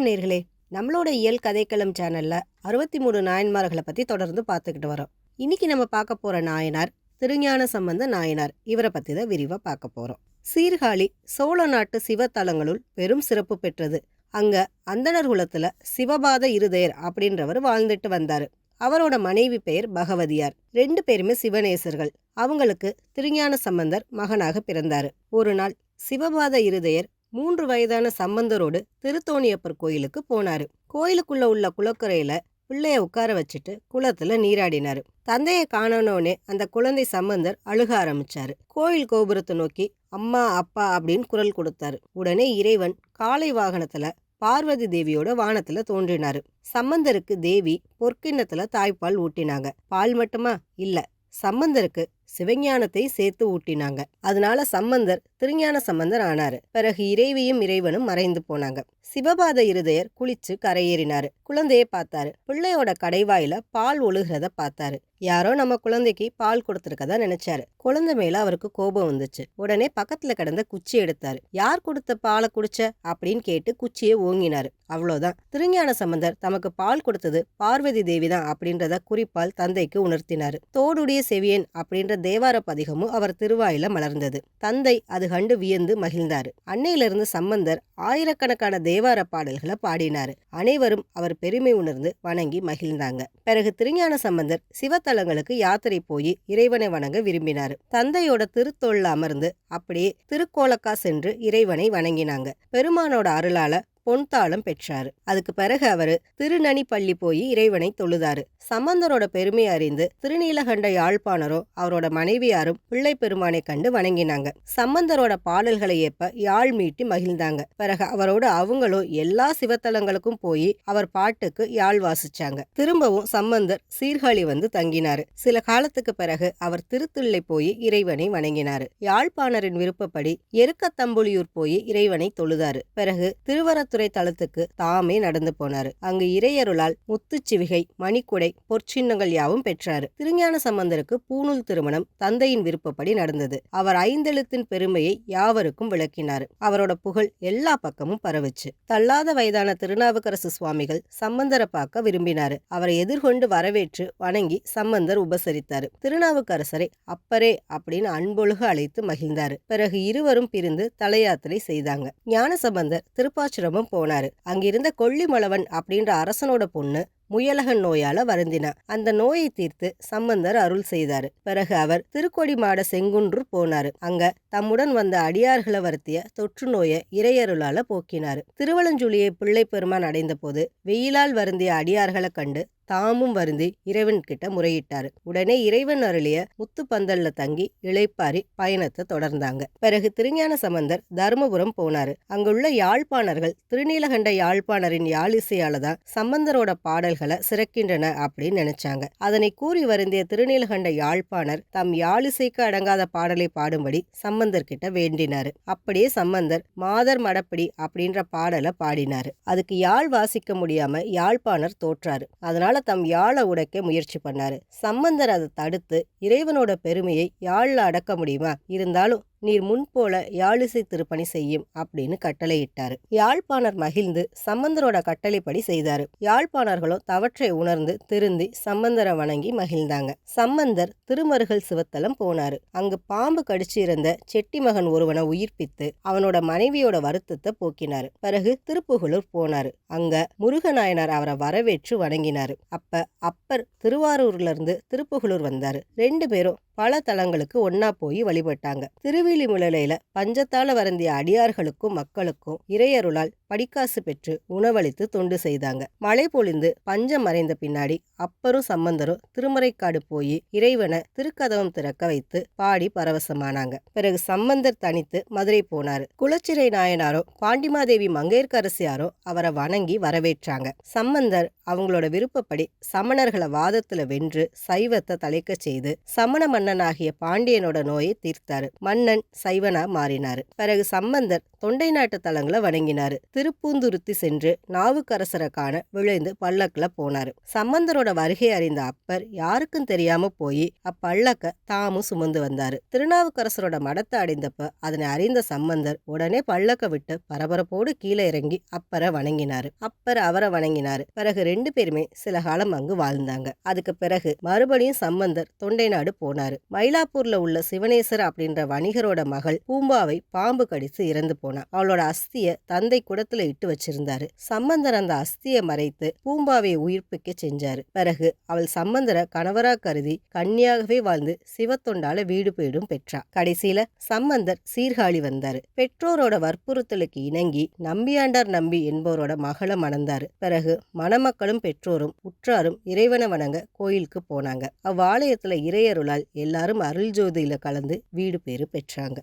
வணக்கம் நேர்களே. நம்மளோட இயல் கதைக்களம் சேனலில் அறுபத்தி மூணு நாயன்மார்களை பற்றி தொடர்ந்து பார்த்துக்கிட்டு வரோம். இன்னைக்கு நம்ம பார்க்க போகிற நாயனார் திருஞான சம்பந்த நாயனார். இவரை பற்றி தான் விரிவாக பார்க்க போகிறோம் சீர்காழி சோழ நாட்டு சிவத்தலங்களுள் பெரும் சிறப்பு பெற்றது. அங்கே அந்தனர் குலத்தில் சிவபாத இருதயர் அப்படின்றவர் வாழ்ந்துட்டு வந்தார். அவரோட மனைவி பெயர் பகவதியார். ரெண்டு பேருமே சிவநேசர்கள் அவங்களுக்கு திருஞான சம்பந்தர் மகனாக பிறந்தார். ஒரு நாள் சிவபாத இருதயர் மூன்று வயதான சம்பந்தரோடு திருத்தோணியப்பர் கோயிலுக்கு போனாரு. கோயிலுக்குள்ள உள்ள குளக்கரையில பிள்ளைய உட்கார வச்சுட்டு குளத்துல நீராடினாரு. தந்தையை காணனோனே அந்த குழந்தை சம்பந்தர் அழுக ஆரம்பிச்சாரு. கோயில் கோபுரத்தை நோக்கி அம்மா அப்பா அப்படின்னு குரல் கொடுத்தாரு. உடனே இறைவன் காலை வாகனத்துல பார்வதி தேவியோட வானத்துல தோன்றினாரு. சம்பந்தருக்கு தேவி பொற்கிண்ணத்துல தாய்ப்பால் ஊட்டினாங்க. பால் மட்டுமா? இல்ல. சம்பந்தருக்கு சிவஞானத்தை சேர்த்து ஊட்டினாங்க. அதனால சம்பந்தர் திருஞான சம்பந்தர் ஆனாரு. பிறகு இறைவியும் இறைவனும் மறைந்து போனாங்க. சிவபாத இருதயர் குளிச்சு கரையேறினாரு. குழந்தையை பார்த்தாரு. பிள்ளையோட கடைவாயில பால் ஒழுகிறத பார்த்தாரு. யாரோ நம்ம குழந்தைக்கு பால் கொடுத்துருக்கதா நினைச்சாரு. குழந்தை மேல அவருக்கு கோபம் வந்துச்சு. உடனே பக்கத்துல கிடந்த குச்சி எடுத்தாரு. யார் கொடுத்த பாலை குடிச்ச? அப்படின்னு கேட்டு குச்சியை ஓங்கினாரு. அவ்வளோதான். திருஞான சம்பந்தர் தமக்கு பால் கொடுத்தது பார்வதி தேவி தான் அப்படின்றத குறிப்பால் தந்தைக்கு உணர்த்தினாரு. தோடுடைய செவியன் அப்படின்ற தேவார பதிகமும் அவர் திருவாயில மலர்ந்தது. தந்தை அது கண்டு வியந்து மகிழ்ந்தாரு. அன்னையிலிருந்து சம்பந்தர் ஆயிரக்கணக்கான தேவார பாடல்களை பாடினாரு. அனைவரும் அவர் பெருமை உணர்ந்து வணங்கி மகிழ்ந்தாங்க. பிறகு திருஞான சம்பந்தர் சிவத்தலங்களுக்கு யாத்திரை போய் இறைவனை வணங்க விரும்பினார். தந்தையோட திருத்தொழில் அமர்ந்து அப்படியே திருக்கோலக்கா சென்று இறைவனை வணங்கினாங்க. பெருமானோட அருளால பொன்தாளம் பெற்றாரு. அதுக்கு பிறகு அவரு திருநனி பள்ளி போய் இறைவனை தொழுதாரு. சம்பந்தரோட பெருமை அறிந்து திருநீலகண்ட யாழ்ப்பாணரோ அவரோட மனைவியாரும் பிள்ளை பெருமானை கண்டு வணங்கினாங்க. சம்பந்தரோட பாடல்களை ஏற்ப யாழ் மீட்டி மகிழ்ந்தாங்க. பிறகு அவரோட அவங்களும் எல்லா சிவத்தலங்களுக்கும் போய் அவர் பாட்டுக்கு யாழ் வாசிச்சாங்க. திரும்பவும் சம்பந்தர் சீர்காழி வந்து தங்கினாரு. சில காலத்துக்கு பிறகு அவர் திருத்துள்ளை போய் இறைவனை வணங்கினாரு. யாழ்ப்பாணரின் விருப்பப்படி எருக்கத்தம்புலியூர் போய் இறைவனை தொழுதாரு. பிறகு திருவரத்துறை தளத்துக்கு தாமே நடந்து போனாரு. அங்கு இறையருளால் முத்துச்சிவிகை மணிக்குடை பொற்சின்னங்கள் யாவும் பெற்றாரு. திருஞான சம்பந்தருக்கு பூணூல் திருமணம் தந்தையின் விருப்பப்படி நடந்தது. அவர் ஐந்தெழுத்தின் பெருமையை யாவருக்கும் விளக்கினார். அவரோட புகழ் எல்லா பக்கமும் பரவுச்சு. தள்ளாத வயதான திருநாவுக்கரசு சுவாமிகள் சம்பந்தரை பார்க்க விரும்பினாரு. அவரை எதிர்கொண்டு வரவேற்று வணங்கி சம்பந்தர் உபசரித்தாரு. திருநாவுக்கரசரை அப்பரே அப்படின்னு அன்பொழுக அழைத்து மகிழ்ந்தாரு. பிறகு இருவரும் பிரிந்து தலையாத்திரை செய்தாங்க. ஞானசம்பந்தர் திருப்பாச்சுரமும் போனாரு. அங்கிருந்த கொல்லிமலவன் அப்படின்ற அரசனோட பொண்ணு முயலகன் நோயால வருந்தினா. அந்த நோயை தீர்த்து சம்பந்தர் அருள் செய்தாரு. பிறகு அவர் திருக்கொடி மாட செங்குன்று போனாரு. அங்க தம்முடன் வந்த அடியார்களை வருத்திய தொற்று நோயை இறையருளால போக்கினாரு. திருவலஞ்சுழியை பிள்ளை பெருமான் அடைந்த போது வெயிலால் வருந்திய அடியார்களை கண்டு தாமும் வருந்தி இறைவன் கிட்ட முறையிட்டாரு. உடனே இறைவன் அருளிய முத்து பந்தல்ல தங்கி இளைப்பாரி பயணத்தை தொடர்ந்தாங்க. பிறகு திருஞான சம்பந்தர் தருமபுரம் போனாரு. அங்குள்ள யாழ்ப்பாணர்கள் திருநீலகண்ட யாழ்ப்பாணரின் யாழிசையால தான் சம்பந்தரோட பாடல்களை சிறக்கின்றன அப்படின்னு நினைச்சாங்க. அதனை கூறி வருந்திய திருநீலகண்ட யாழ்ப்பாணர் தம் யாழிசைக்கு அடங்காத பாடலை பாடும்படி சம்பந்தர் கிட்ட வேண்டினாரு. அப்படியே சம்பந்தர் மாதர் மடப்படி அப்படின்ற பாடலை பாடினாரு. அதுக்கு யாழ் வாசிக்க முடியாம யாழ்ப்பாணர் தோற்றாரு. அதனால தம் யாழை உடைக்க முயற்சி பண்ணாரு. சம்பந்தர் அதை தடுத்து இறைவனோட பெருமையை யாழ்ல அடக்க முடியுமா? இருந்தாலும் நீர் முன்போல யாழிசை திருப்பணி செய்யும் அப்படின்னு கட்டளையிட்டாரு. யாழ்ப்பாணர் மகிழ்ந்து சம்பந்தரோட கட்டளைப்படி செய்தாரு. யாழ்ப்பாணர்களும் தவற்றை உணர்ந்து திருந்தி சம்பந்தரை வணங்கி மகிழ்ந்தாங்க. சம்பந்தர் திருமருகல் சிவத்தலம் போனாரு. அங்கு பாம்பு கடிச்சு இருந்த செட்டி மகன் ஒருவனை உயிர்ப்பித்து அவனோட மனைவியோட வருத்தத்தை போக்கினாரு. பிறகு திருப்புகலூர் போனாரு. அங்க முருகநாயனார் அவரை வரவேற்று வணங்கினாரு. அப்ப அப்பர் திருவாரூர்ல இருந்து திருப்புகலூர் வந்தாரு. ரெண்டு பேரும் பல தலங்களுக்கு ஒன்னா போய் வழிபட்டாங்க. திருவி திருவிழிமுலையில பஞ்சத்தால வருந்திய அடியார்களுக்கும் மக்களுக்கும் இறையருளால் படிக்காசு பெற்று உணவளித்து தொண்டு செய்தாங்க. மழை பொழிந்து பஞ்சம் மறைந்த பின்னாடி அப்பரும் சம்பந்தரும் திருமறைக்காடு போய் இறைவனை திருக்கதவம் திறக்க வைத்து பாடி பரவசமானாங்க. பிறகு சம்பந்தர் தனித்து மதுரை போனாரு. குலச்சிறை நாயனாரோ பாண்டிமாதேவி மங்கையர்க்கரசியாரோ அவரை வணங்கி வரவேற்றாங்க. சம்பந்தர் அவங்களோட விருப்பப்படி சமணர்களை வாதத்துல வென்று சைவத்தை தலைக்க செய்து சமண மன்னனாகிய பாண்டியனோட நோயை தீர்த்தாரு. மன்னன் சைவனா மாறினாரு. பிறகு சம்பந்தர் தொண்டை நாட்டு தலங்களை வணங்கினாரு. திருப்பூந்துருத்தி சென்று நாவுக்கரசரை காண விழுந்து பல்லக்கில் போனார். சம்பந்தரோட வருகை அறிந்த அப்பர் யாருக்கும் தெரியாம போய் அப்பல்லக்க தாமும் சுமந்து வந்தாரு. திருநாவுக்கரசரோட மடத்தை அடைந்தப்ப அதனை அறிந்த சம்பந்தர் உடனே பல்லக்க விட்டு பரபரப்போடு கீழே இறங்கி அப்பரை வணங்கினாரு. அப்பர் அவரை வணங்கினாரு. பிறகு ரெண்டு பேருமே சில காலம் அங்கு வாழ்ந்தாங்க. அதுக்கு பிறகு மறுபடியும் சம்பந்தர் தொண்டை நாடு போனாரு. மயிலாப்பூர்ல உள்ள சிவனேசர் அப்படின்ற வணிகரோட மகள் பூம்பாவை பாம்பு கடித்து இறந்து போனா. அவளோட அஸ்திய தந்தை கூட குடத்துல இட்டு வச்சிருந்தாரு. சம்பந்தர் அந்த அஸ்தியை மறைத்து பூம்பாவை உயிர்ப்பிக்க செஞ்சாரு. பிறகு அவள் சம்பந்தரை கணவரா கருதி கன்னியாகவே வாழ்ந்து சிவத்தொண்டால வீடு பேடும் பெற்றா. கடைசியில சம்பந்தர் சீர்காழி வந்தாரு. பெற்றோரோட வற்புறுத்தலுக்கு இணங்கி நம்பியாண்டார் நம்பி என்பவரோட மகளை மணந்தாரு. பிறகு மணமக்களும் பெற்றோரும் உற்றாரும் இறைவனை வணங்க கோயிலுக்கு போனாங்க. அவ்வாலயத்துல இறையருளால் எல்லாரும் அருள் ஜோதியில கலந்து வீடு பேறு பெற்றாங்க.